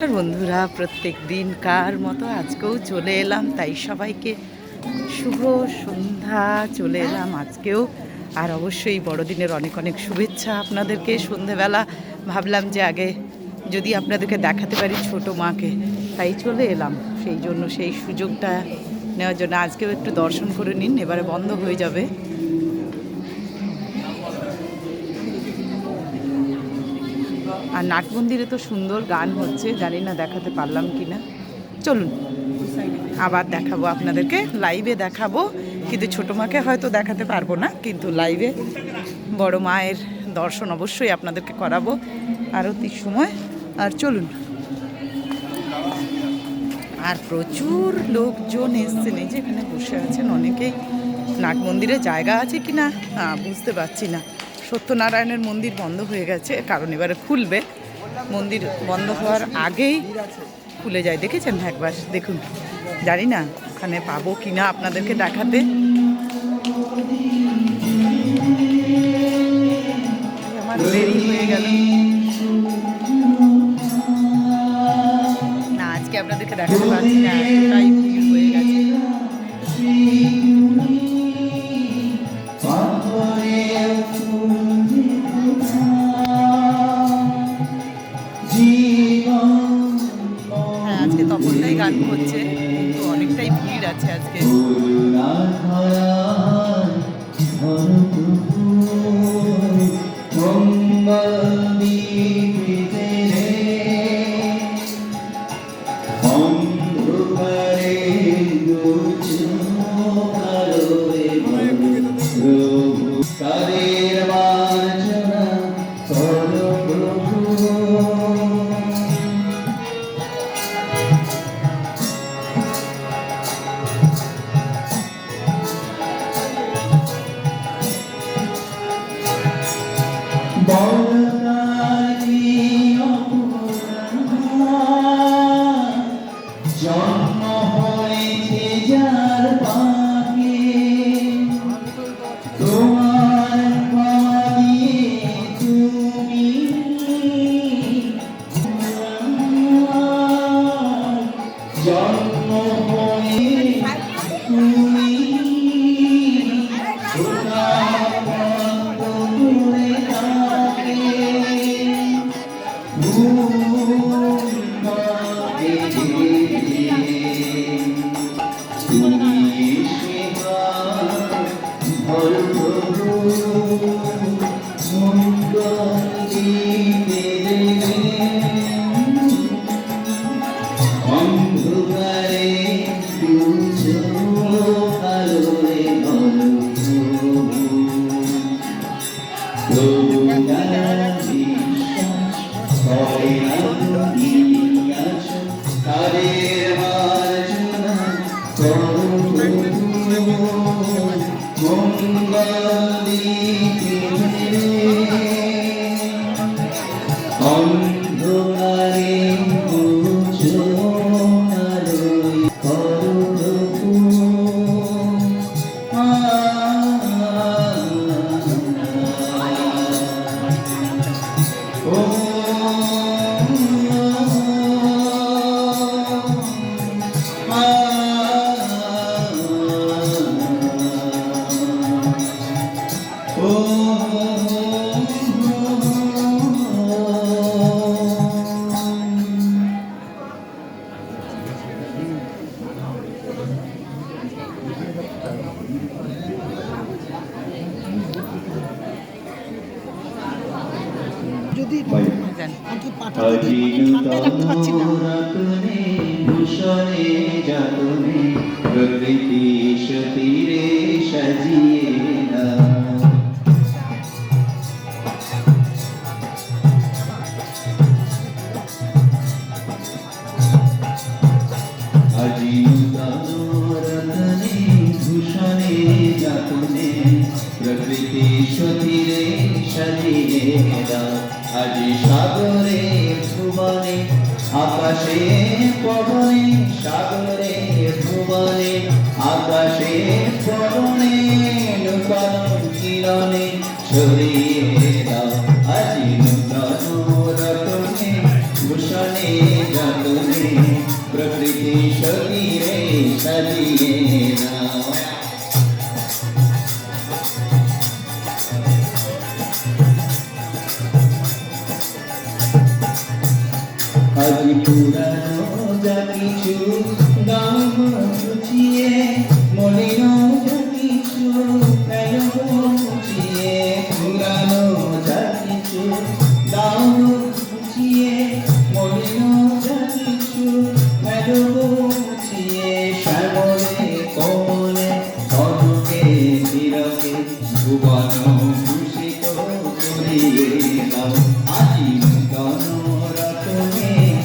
বন্ধুরা প্রত্যেক দিন কার মতো আজকেও চলে এলাম, তাই সবাইকে শুভ সন্ধ্যা, চলে এলাম আজকেও। আর অবশ্যই বড়দিনের অনেক অনেক শুভেচ্ছা আপনাদেরকে। সন্ধেবেলা ভাবলাম যে আগে যদি আপনাদেরকে দেখাতে পারি ছোট মাকে, তাই চলে এলাম। সেই জন্য সেই সুযোগটা নেওয়ার জন্য আজকেও একটু দর্শন করে নিন, এবারে বন্ধ হয়ে যাবে। আর নাট মন্দিরে তো সুন্দর গান হচ্ছে, জানি না দেখাতে পারলাম কি না চলুন, আবার দেখাবো আপনাদেরকে। লাইভে দেখাবো, কিন্তু ছোটো মাকে হয়তো দেখাতে পারব না, কিন্তু লাইভে বড় মায়ের দর্শন অবশ্যই আপনাদেরকে করাবো আরতির সময়। আর চলুন। আর প্রচুর লোকজন এসছেন, এই যে এখানে বসে আছেন অনেকেই। নাট মন্দিরে জায়গা আছে কি না বুঝতে পারছি না। সত্যনারায়ণের মন্দির বন্ধ হয়ে গেছে, কারণ এবারে খুলবে। মন্দির বন্ধ হওয়ার আগেই খুলে যায়। দেখেছেন একবার? দেখুন। জানি না ওখানে পাবো কি না আপনাদেরকে দেখাতে। আমার দেরি হয়ে গেল। না, আজকে আপনাদেরকে দেখাতে পারছি না। কারের Jesus. ஆனந்தீ திரு যদি জানি। পাঠাতে পাটা যদি ঠান্ডায় রাখতে পারছি না। প্রকৃতি সতীরে ভুবনে, আকাশে পবনে, সাগরে ভুবনে, আকাশে পবনে, নূতন কিরণে ছড়িয়ে দাও আজি রতনে, ভূষণে সতীরে সাজিয়ে দাও।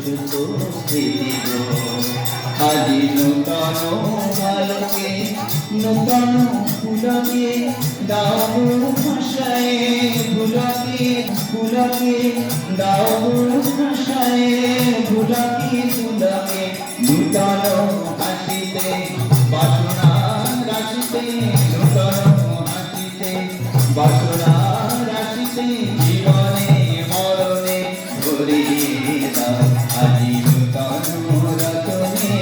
কীর্তি গো আজি নূতন আলোকে নূতন ফুলকে, দাও ভাষায়, ফুলকে ফুলকে, দাও ভাষায়, ফুলকে ফুলকে। নূতন হাসিতে, বাসনা রাশিতে নূতন হাসিতে, বাসনা আজি নূতন রতনে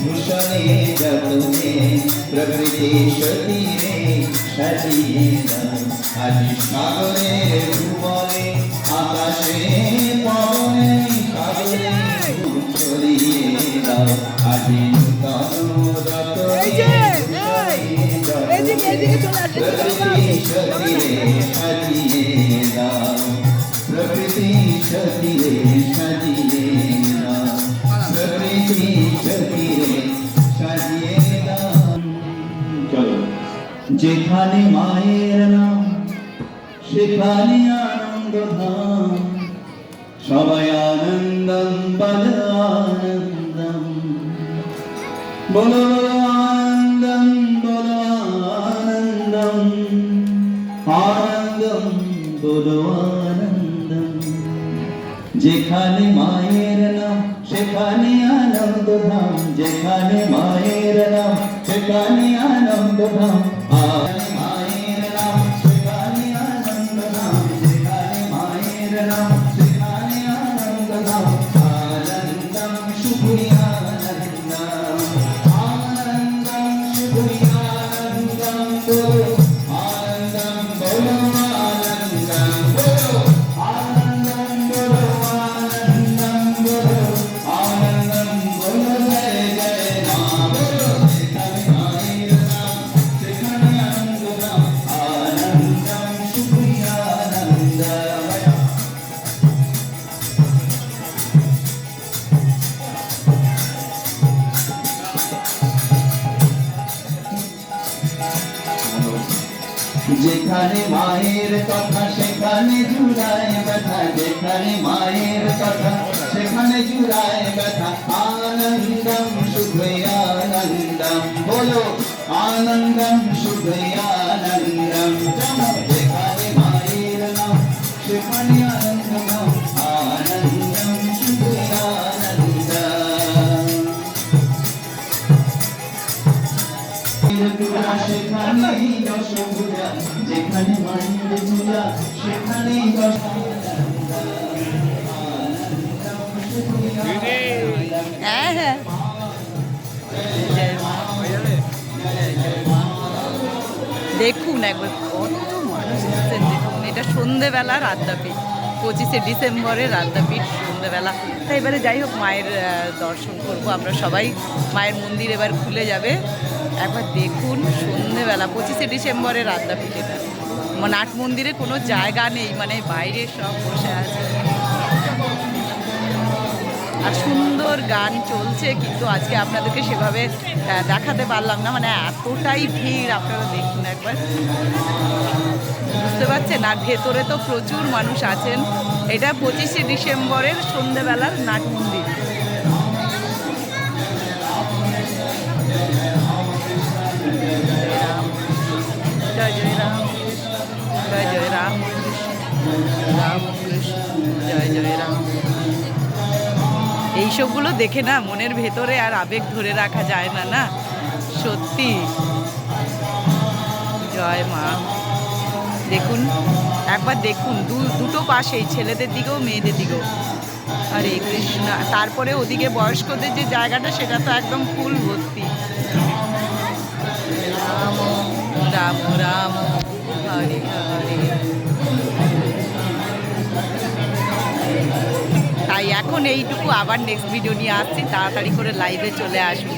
ভূষণে যতনে প্রকৃতি সতীরে সাজিয়ে দাও আজি সাগরে ভুবনে আকাশে পবনে সাগরে ছড়িয়ে দাও আজি নূতন রতনে এই যে, এই, এদিকে, এদিকে চলে আসেন, প্রকৃতি সতীরে সাজিয়ে যেখানে মায়ের নাম, সেখানে আনন্দ ধাম সবাই আনন্দম বল আনন্দম বলো আনন্দম বলো, আনন্দম। আনন্দম, বলো, আনন্দম। যেখানে মায়ের নাম, সেখানে আনন্দ ধাম যেখানে মায়ের নাম, সেখানে আনন্দ ধাম যেখানে মায়ের কথা, সেখানে জুড়ায় ব্যথা, যেখানে মায়ের কথা, সেখানে জুড়ায় ব্যথা, আনন্দম শুভে আনন্দম, বলো, আনন্দম শুভে হ্যাঁ হ্যাঁ দেখুন একবার, কত মানুষ দেখুন, এটা সন্ধেবেলার আদ্যাপীঠ পঁচিশে ডিসেম্বরের আদ্যাপীঠ সন্ধেবেলা। তাই এবারে যাই হোক, মায়ের দর্শন করব। আমরা সবাই মায়ের মন্দির এবার খুলে যাবে। একবার দেখুন সন্ধেবেলা, পঁচিশে ডিসেম্বরের আদ্যাপীঠ এটা নাট মন্দিরে কোনো জায়গা নেই মানে বাইরে সব বসে আছে। আর সুন্দর গান চলছে, কিন্তু আজকে আপনাদেরকে সেভাবে দেখাতে পারলাম না মানে এতটাই ভিড়, আপনারা দেখুন একবার। বুঝতে পারছেন? আর ভেতরে তো প্রচুর মানুষ আছেন। এটা পঁচিশে ডিসেম্বরের সন্ধেবেলার নাট মন্দির। জয় জয় রাম জয় জয় রাম রাম জয় জয় রাম এইসবগুলো দেখে না মনের ভেতরে আর আবেগ ধরে রাখা যায় না না? সত্যি। জয় মা। দেখুন, একবার দেখুন, দু, দুটো পাশেই, ছেলেদের দিকেও, মেয়েদের দিকেও। হরে কৃষ্ণ। তারপরে ওদিকে বয়স্কদের যে জায়গাটা, সেটা তো একদম ফুল ভর্তি। রাম রাম তাই এখন এইটুকু আবার নেক্সট ভিডিও নিয়ে আসছি। তাড়াতাড়ি করে লাইভে চলে আসুন।